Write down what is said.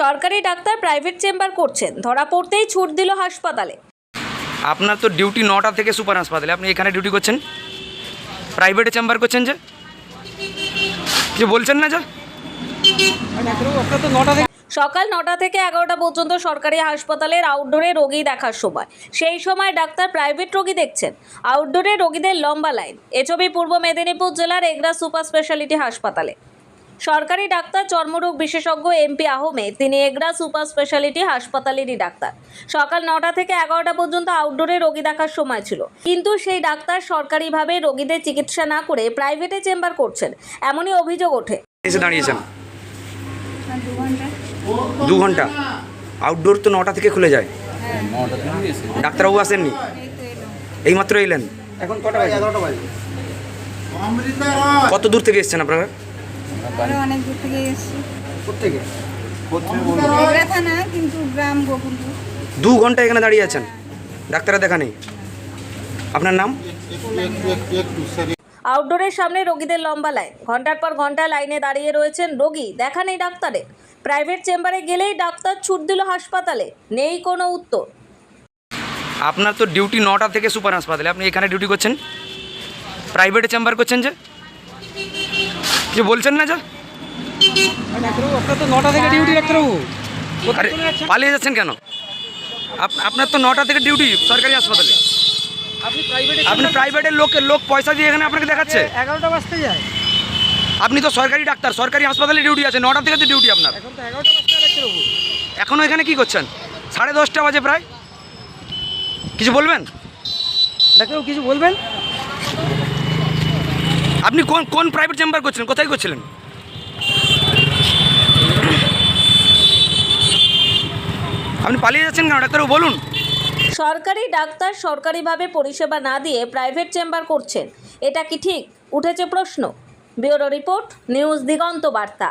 সরকারি doctor private chamber করছেন। ধরা পড়তেই ছুট দিল হাসপাতালে। আপনার তো ডিউটি নটা থেকে সুপার হাসপাতালে। আপনি এখানে ডিউটি করছেন? প্রাইভেটে চেম্বার করছেন যে? যে বলছেন না যে? সকাল নটা থেকে এগারোটা পর্যন্ত সরকারি হাসপাতালের আউটডোরে রোগী দেখার সময়। সেই সময় ডাক্তার প্রাইভেট রোগী দেখছেন। আউটডোরে রোগীদের লম্বা লাইন এ ছবি পূর্ব মেদিনীপুর জেলার এগরা সুপার স্পেশালিটি হাসপাতালে। সরকারি ডাক্তার চর্মরোগ বিশেষজ্ঞ এমপি আহমেদ তিনি এগরা সুপার স্পেশালিটি হাসপাতালেরই ডাক্তার। সকাল নটা থেকে এগারোটা পর্যন্ত আউটডোরে রোগী দেখার সময় ছিল। কিন্তু সেই ডাক্তার সরকারিভাবে রোগীদের চিকিৎসা না করে প্রাইভেটে চেম্বার করছেন। এমনই অভিযোগ ওঠে। এসে দাঁড়িয়েছেন। দু ঘণ্টা। আউটডোর তো নটা থেকে খুলে যায়। ডাক্তারবাবু আসেননি? এইমাত্র এলেন? এখন কটা বাজে? কত দূর থেকে এসেছেন আপনারা? আমরা অনেক দূর থেকে এসেছি। কোথেকে এগরা থানা কিন্তু গ্রাম গোকুলপুর দু ঘণ্টা এখানে দাঁড়িয়ে আছেন। ডাক্তারের দেখা নেই। আপনার নাম? আউটডোরের সামনে রোগীদের লম্বা লাইন। ঘণ্টার পর ঘণ্টা লাইনে দাঁড়িয়ে রয়েছেন রোগী। দেখা নেই ডাক্তারের। প্রাইভেট চেম্বারে গেলেই ডাক্তার ছুট দিল হাসপাতালে। নেই কোনো উত্তর। আপনার তো ডিউটি নটা থেকে সুপার হাসপাতালে। আপনি এখানে ডিউটি করছেন? প্রাইভেটে চেম্বার করছেন যে? যে বলছেন না যে? আপনার তো নটা থেকে ডিউটি ডাক্তারবাবু। আরে পালিয়ে যাচ্ছেন কেন? আপ- আপনার তো নটা থেকে ডিউটি সরকারি হাসপাতালে। আপনি প্রাইভেটে আপনি প্রাইভেটের লোকের লোক পয়সা দিয়ে এখানে আপনাকে দেখাচ্ছে? এগারোটা বাজতে যায়। আপনি তো সরকারি ডাক্তার সরকারি হাসপাতালে ডিউটি আছে নটা থেকে তো ডিউটি আপনার। এখন তো এগারোটা বাজতে ডাক্তারবাবু। এখনও এখানে কি করছেন? সাড়ে দশটা বাজে প্রায়? কিছু বলবেন? ডাক্তারবাবু কিছু বলবেন? আপনি কোন কোন প্রাইভেট চেম্বার করছিলেন? কোথায় করছিলেন? আপনি পালিয়ে যাচ্ছেন কেন? ডাক্তারবাবু, বলুন। সরকারি ডাক্তার সরকারিভাবে পরিষেবা না দিয়ে প্রাইভেট চেম্বার করছেন। এটা কি ঠিক? উঠেছে প্রশ্ন। ব্যুরো রিপোর্ট, নিউজ দিগন্ত বার্তা।